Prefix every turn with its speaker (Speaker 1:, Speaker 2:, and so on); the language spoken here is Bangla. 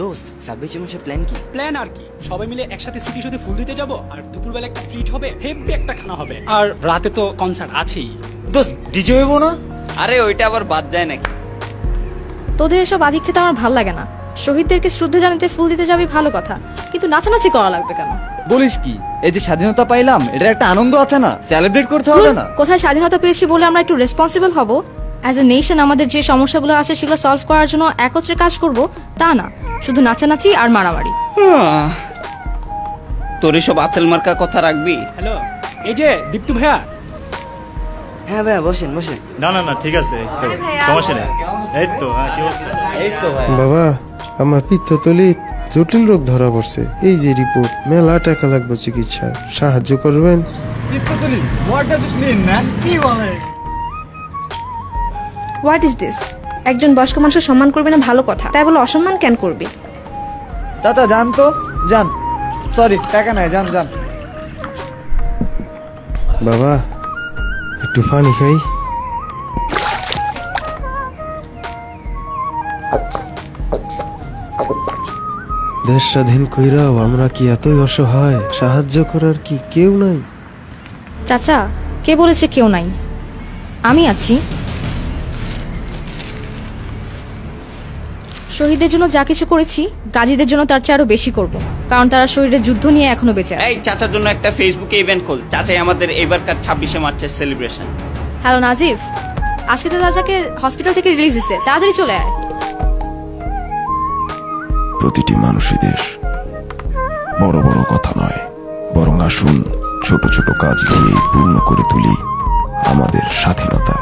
Speaker 1: দোস্ত ছাব্বিশে মাসে প্ল্যান কি?
Speaker 2: প্ল্যান আর কি? সবাই মিলে একসাথে স্মৃতিসৌধে ফুল দিতে যাব আর দুপুরবেলা একটা ট্রিট হবে হেভি একটা খানা হবে। আর রাতে তো কনসার্ট আছেই।
Speaker 1: দোস্ত ডিজে হইব না?
Speaker 3: আরে ওইটা আবার বাদ যায় নাকি?
Speaker 4: তোদের এসব আদিক খেতে আমার ভালো লাগে না। শহীদদেরকে শ্রদ্ধা জানাতে ফুল দিতে যাবি ভালো কথা কিন্তু নাচানাচি করা লাগবে কেন?
Speaker 5: বলিস কি এই যে স্বাধীনতা পাইলাম এটার একটা আনন্দ আছে না? সেলিব্রেট করতে হবে না?
Speaker 4: কোথায় স্বাধীনতা পেয়েছি বলে আমরা একটু রেসপন্সিবল হব? অ্যাজ এ নেশন আমাদের যে সমস্যাগুলো আছে সেগুলো সলভ করার জন্য একত্রে কাজ করব তা না। শুধু নাচানাচি আর মারামারি।
Speaker 3: তোর এসব আতেল মার্কা কথা রাখবি?
Speaker 2: হ্যালো এই যে দীপ্তু ভাইয়া।
Speaker 1: হ্যাঁ ভাইয়া বসেন বসেন।
Speaker 6: না না না ঠিক আছে তো সমস্যা নেই। এই তো হ্যাঁ কি অবস্থা?
Speaker 5: এই তো ভাই
Speaker 7: বাবা আমার পিত্ততলিত জটিল রোগ ধরা পড়ছে। এই যে রিপোর্ট মেলা টাকা লাগবে চিকিৎসা সাহায্য করবেন।
Speaker 5: What does it mean man কি বলে?
Speaker 8: হোয়াট ইজ দিস একজন বয়স্ক মানুষের সম্মান করবে না ভালো কথা। তাই বলে অসম্মান কেন করবে?
Speaker 5: চাচা যান তো যান। সরি টাকা নাই যান যান।
Speaker 7: বাবা একটু পানি খাই। দেশ স্বাধীন কইরাও আমরা কি এতই অসহায়? সাহায্য করার কি কেউ নাই?
Speaker 4: চাচা কে বলেছে কেউ নাই? আমি আছি। শহীদদের জন্য যা কিছু করেছি গাজীদের জন্য তার চেয়ে আরও বেশি করব। কারণ তারা শরীরে যুদ্ধ নিয়ে এখনও বেঁচে আছে।
Speaker 3: এই চাচার জন্য একটা ফেসবুকে ইভেন্ট খোল। চাচাই আমাদের এবারকার ছাব্বিশে মার্চের সেলিব্রেশন
Speaker 4: হ্যালো নাজিফ আজকে তো চাচাকে হসপিটাল থেকে রিলিজ দিছে। তাড়াতাড়ি চলে আয়।
Speaker 9: প্রতিটি মানুষই দেশ বড় বড় কথা নয়। বরং আসুন ছোট ছোট কাজ দিয়েই পূর্ণ করে তুলি আমাদের স্বাধীনতা।